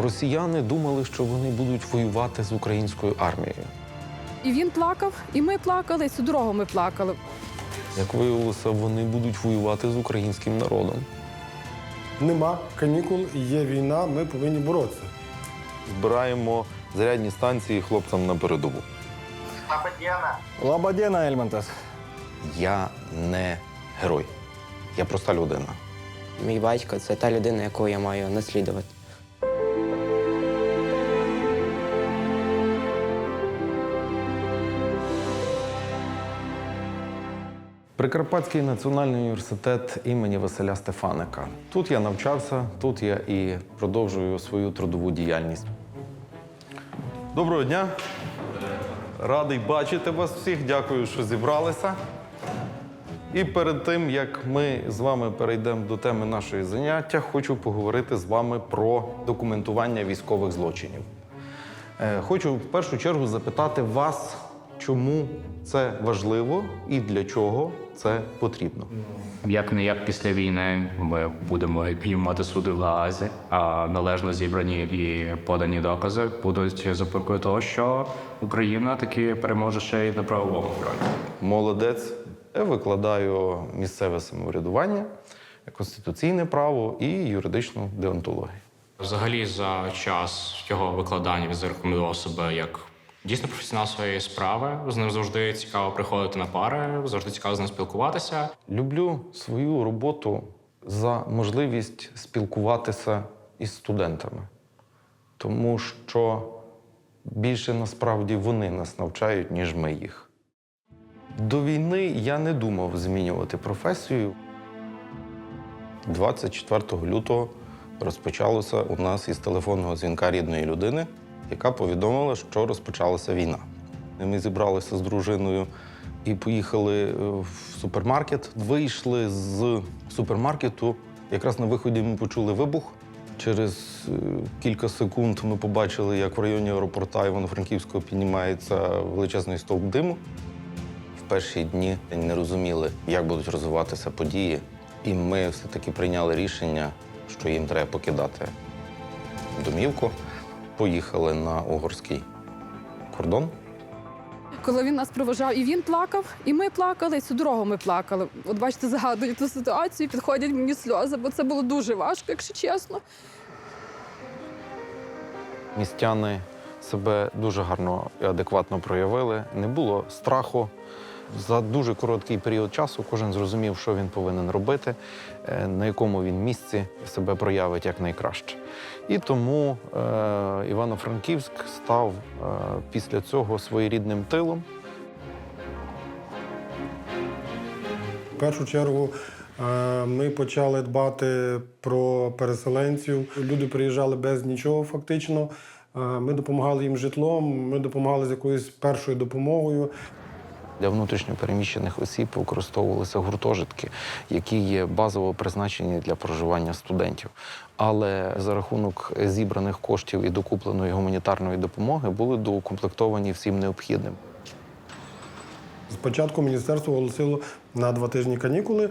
Росіяни думали, що вони будуть воювати з українською армією. І він плакав, і ми плакали, і всю дорогу ми плакали. Як виявилося, вони будуть воювати з українським народом. Нема канікул, є війна, ми повинні боротися. Збираємо зарядні станції хлопцям на передову. Лабадєна, Ельмантес. Я не герой, я проста людина. Мій батько це та людина, яку я маю наслідувати. Прикарпатський національний університет імені Василя Стефаника. Тут я навчався, тут я і продовжую свою трудову діяльність. Доброго дня. Радий бачити вас всіх. Дякую, що зібралися. І перед тим, як ми з вами перейдемо до теми нашої заняття, хочу поговорити з вами про документування військових злочинів. Е, Хочу в першу чергу запитати вас, чому це важливо і для чого це потрібно. Як не як після війни ми будемо і мати суди в Гаазі, а належно зібрані і подані докази будуть запорукою того, що Україна таки переможе ще й на правовому фронті. Молодець. Я викладаю місцеве самоврядування, конституційне право і юридичну деонтологію. Взагалі, за час його викладання він зарекомендував себе як дійсно професіонал своєї справи. З ним завжди цікаво приходити на пари, завжди цікаво з ним спілкуватися. Люблю свою роботу за можливість спілкуватися із студентами, тому що більше насправді вони нас навчають, ніж ми їх. До війни я не думав змінювати професію. 24 лютого розпочалося у нас із телефонного дзвінка рідної людини, яка повідомила, що розпочалася війна. Ми зібралися з дружиною і поїхали е, в супермаркет. Вийшли з супермаркету. Якраз на виході ми почули вибух. Через е, кілька секунд ми побачили, як в районі аеропорта Івано-Франківського піднімається величезний стовп диму. В перші дні не розуміли, як будуть розвиватися події, і ми все-таки прийняли рішення, що їм треба покидати домівку. Поїхали на угорський кордон. Коли він нас проважав, і він плакав, і ми плакали, і всю дорогу ми плакали. От бачите, загадую ту ситуацію, підходять мені сльози, бо це було дуже важко, якщо чесно. Містяни себе дуже гарно і адекватно проявили. Не було страху. За дуже короткий період часу кожен зрозумів, що він повинен робити, е, на якому він місці себе проявить якнайкраще. І тому е, Івано-Франківськ став е, після цього своєрідним тилом. В першу чергу е, ми почали дбати про переселенців. Люди приїжджали без нічого, фактично. Е, Ми допомагали їм житлом, ми допомагали з якоюсь першою допомогою. Для внутрішньопереміщених осіб використовувалися гуртожитки, які є базово призначені для проживання студентів. Але за рахунок зібраних коштів і докупленої гуманітарної допомоги були доукомплектовані всім необхідним. Спочатку міністерство оголосило на два тижні канікули,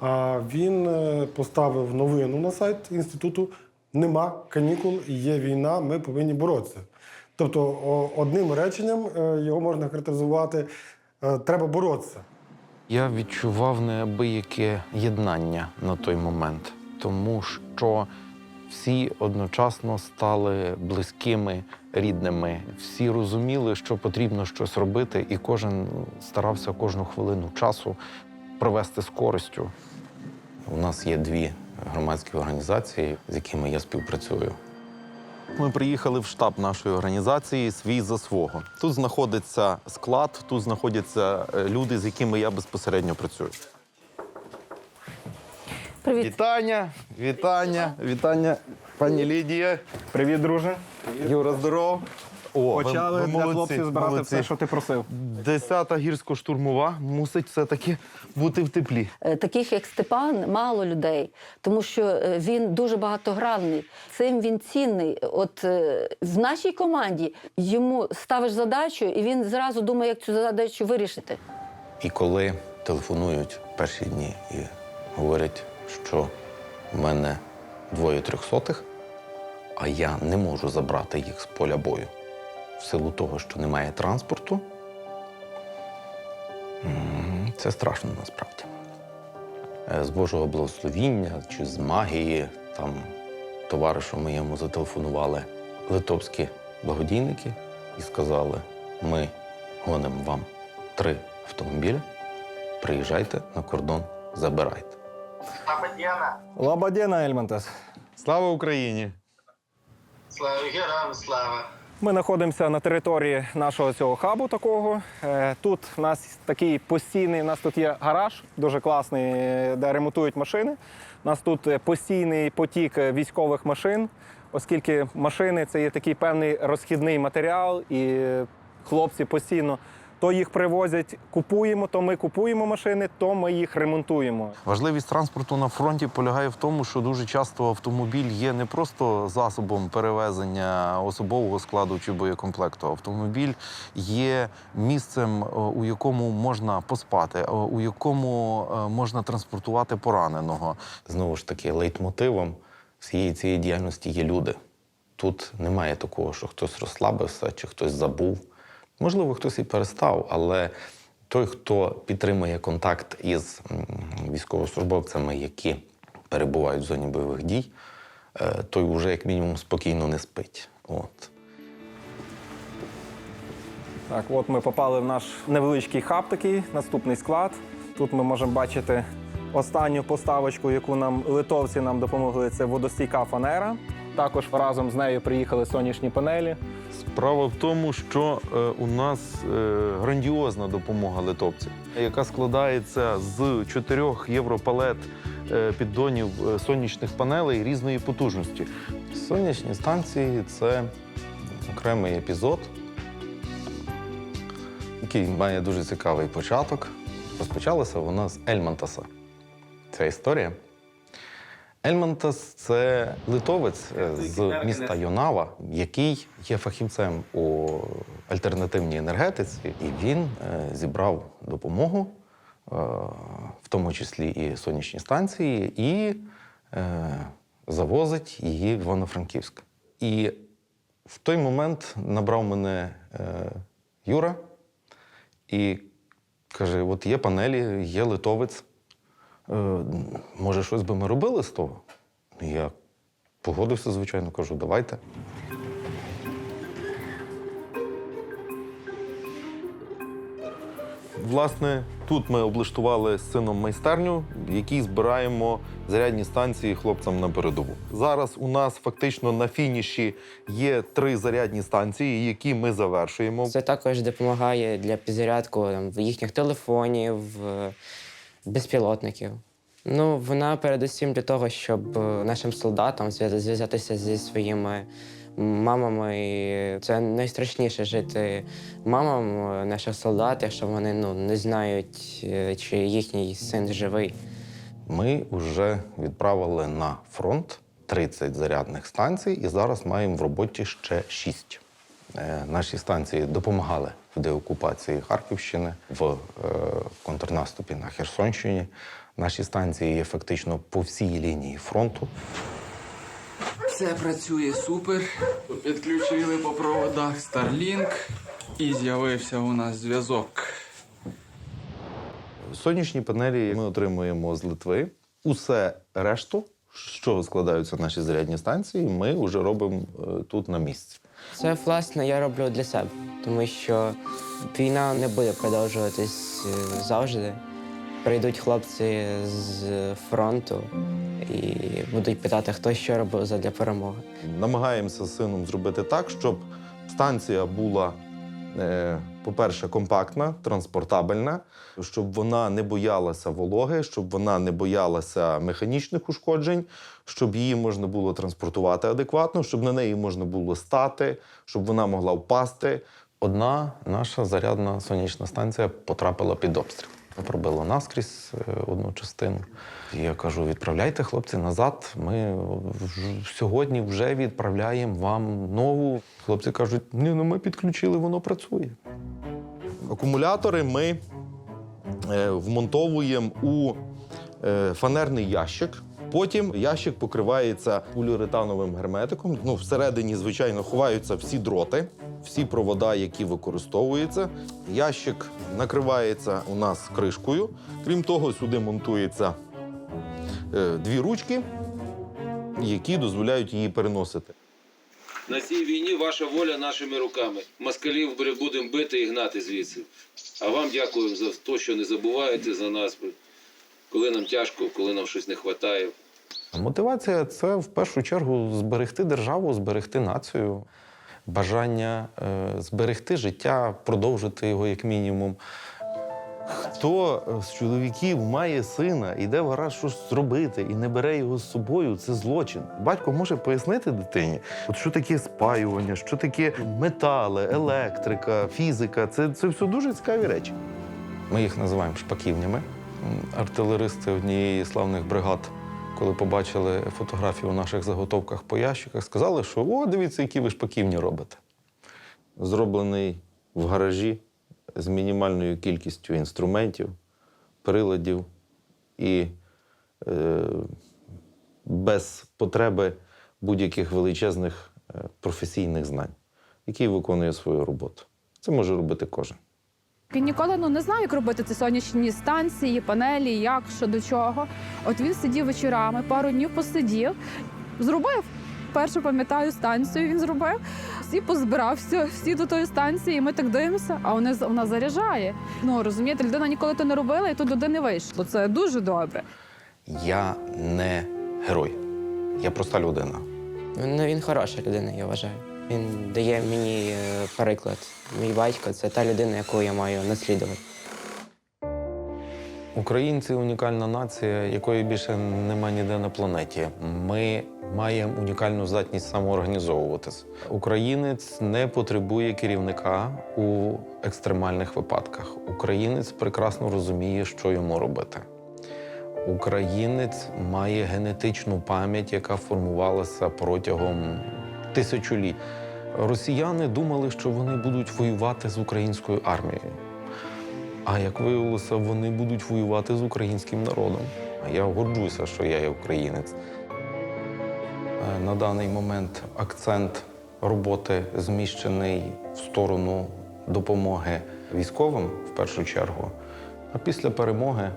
а він е, поставив новину на сайт інституту: нема канікул, є війна, ми повинні боротися. Тобто, одним реченням е, його можна характеризувати: треба боротися. Я відчував неабияке єднання на той момент, тому що всі одночасно стали близькими, рідними. Всі розуміли, що потрібно щось робити, і кожен старався кожну хвилину часу провести з користю. У нас є дві громадські організації, з якими я співпрацюю. Ми приїхали в штаб нашої організації свій за свого. Тут знаходиться склад, тут знаходяться е, люди, з якими я безпосередньо працюю. Привіт. Вітання, вітання, вітання, пані Лідія. Привіт, друже. Юра, здоров. О, Почали ви, ви для молодці, хлопців збирати молодці. все, що ти просив. Десята гірсько-штурмова мусить все-таки бути в теплі. Е, Таких як Степан, мало людей, тому що е, він дуже багатогранний. Цим він цінний. От е, в нашій команді йому ставиш задачу, і він зразу думає, як цю задачу вирішити. І коли телефонують перші дні і говорять, що в мене двоє трьохсотих, а я не можу забрати їх з поля бою в силу того, що немає транспорту. Це страшно насправді. Е, З Божого благословіння чи з магії там товаришу моєму зателефонували литовські благодійники і сказали: ми гонимо вам три автомобілі, приїжджайте на кордон, забирайте. Лабадіана, Лабадєна, Ельмантес. Слава Україні! слава героям слава. Ми знаходимося на території нашого цього хабу такого. Е, Тут у нас такий постійний, у нас тут є гараж, дуже класний, де ремонтують машини. У нас тут постійний потік військових машин, оскільки машини це є такий певний розхідний матеріал, і хлопці постійно то їх привозять, купуємо, то ми купуємо машини, то ми їх ремонтуємо. Важливість транспорту на фронті полягає в тому, що дуже часто автомобіль є не просто засобом перевезення особового складу чи боєкомплекту. Автомобіль є місцем, е, у якому можна поспати, е, у якому е, можна транспортувати пораненого. Знову ж таки, лейтмотивом всієї цієї діяльності є люди. Тут немає такого, що хтось розслабився чи хтось забув. Можливо, хтось і перестав, але той, хто підтримує контакт із військовослужбовцями, які перебувають в зоні бойових дій, е, той вже як мінімум спокійно не спить. От. Так, от ми попали в наш невеличкий хаб такий, наступний склад. Тут ми можемо бачити останню поставочку, яку нам литовці нам допомогли. Це водостійка фанера. Також разом з нею приїхали сонячні панелі. Справа в тому, що е, у нас е, грандіозна допомога литовців, яка складається з чотирьох європалет е, піддонів сонячних панелей різної потужності. Сонячні станції це окремий епізод, який має дуже цікавий початок. Розпочалася вона з Ельмантаса. Ця історія. Ельмантас це литовець е, з міста Йонава, який є фахівцем у альтернативній енергетиці, і він е, зібрав допомогу, е, в тому числі і сонячні станції, і завозить її в Івано-Франківськ. І в той момент набрав мене Юра і каже: от є панелі, є литовець. Е, може, щось би ми робили з того? Я погодився, звичайно, кажу, давайте. Власне, тут ми облаштували з сином майстерню, в якій збираємо зарядні станції хлопцям на передову. Зараз у нас фактично на фініші є три зарядні станції, які ми завершуємо. Це також допомагає для підзарядку там, їхніх телефонів, безпілотників. Ну, вона передусім для того, щоб е, нашим солдатам зв'язатися зі своїми мамами. І це найстрашніше жити мамам е, наших солдат, якщо вони ну, не знають, е, чи їхній син живий. Ми вже відправили на фронт 30 зарядних станцій, і зараз маємо в роботі ще 6. Е, Наші станції допомагали в деокупації Харківщини, в е, контрнаступі на Херсонщині. Наші станції є фактично по всій лінії фронту. Все працює супер. Підключили по проводах Starlink і з'явився у нас зв'язок. Сонячні панелі ми отримуємо з Литви. Усе решту, чого складаються наші зарядні станції, ми вже робимо е, тут на місці. Це, власне, я роблю для себе, тому що війна не буде продовжуватись е, завжди. Прийдуть хлопці з фронту і будуть питати, хто що робив задля перемоги. Намагаємося з сином зробити так, щоб станція була, е, по-перше, компактна, транспортабельна, щоб вона не боялася вологи, щоб вона не боялася механічних ушкоджень, щоб її можна було транспортувати адекватно, щоб на неї можна було стати, щоб вона могла впасти. Одна наша зарядна сонячна станція потрапила під обстріл. Пробило наскрізь е, одну частину. Я кажу: відправляйте хлопці назад. Ми сьогодні вже відправляємо вам нову. Хлопці кажуть, ні, ну ми підключили, воно працює. Акумулятори ми е, вмонтовуємо у е, фанерний ящик. Потім ящик покривається поліуретановим герметиком. Ну, всередині, звичайно, ховаються всі дроти, всі провода, які використовуються. Ящик накривається у нас кришкою. Крім того, сюди монтується е, дві ручки, які дозволяють її переносити. На цій війні ваша воля нашими руками. Москалів будемо бити і гнати звідси. А вам дякуємо за те, що не забуваєте за нас, коли нам тяжко, коли нам щось не вистачає. Мотивація це в першу чергу зберегти державу, зберегти націю, бажання е, зберегти життя, продовжити його як мінімум. Хто з чоловіків має сина, іде в гараж щось зробити і не бере його з собою, це злочин. Батько може пояснити дитині, от що таке спаювання, що таке метали, електрика, фізика. Це, це все дуже цікаві речі. Ми їх називаємо шпаківнями. Артилеристи однієї славних бригад, коли побачили фотографії у наших заготовках по ящиках, сказали, що о, дивіться, які ви шпаківні робите. Зроблений в гаражі з мінімальною кількістю інструментів, приладів і е, без потреби будь-яких величезних е, професійних знань, який виконує свою роботу. Це може робити кожен. Він ніколи ну, не знав, як робити ці сонячні станції, панелі, як, що до чого. От він сидів вечорами, пару днів посидів, зробив. Першу пам'ятаю станцію він зробив. Всі позбирався, всі до тої станції, і ми так дивимося, а вона, вона заряджає. Ну розумієте, людина ніколи то не робила, і тут людини вийшло. Це дуже добре. Я не герой, я проста людина. Ну, він хороша людина, я вважаю. Він дає мені е, приклад. Мій батько це та людина, яку я маю наслідувати. Українці унікальна нація, якої більше нема ніде на планеті. Ми маємо унікальну здатність самоорганізовуватись. Українець не потребує керівника у екстремальних випадках. Українець прекрасно розуміє, що йому робити. Українець має генетичну пам'ять, яка формувалася протягом тисячоліть. Росіяни думали, що вони будуть воювати з українською армією. А як виявилося, вони будуть воювати з українським народом. А я горджуся, що я є українець. Е, На даний момент акцент роботи зміщений в сторону допомоги військовим в першу чергу. А після перемоги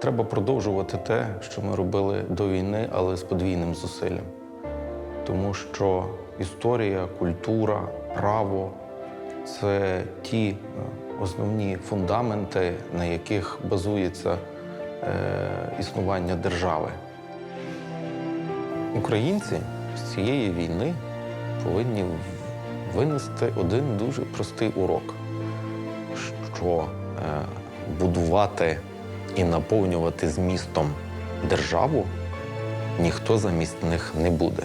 треба продовжувати те, що ми робили до війни, але з подвійним зусиллям. Тому що історія, культура, право це ті е, основні фундаменти, на яких базується е, існування держави. Українці з цієї війни повинні винести один дуже простий урок, що е, будувати і наповнювати змістом державу ніхто замість них не буде.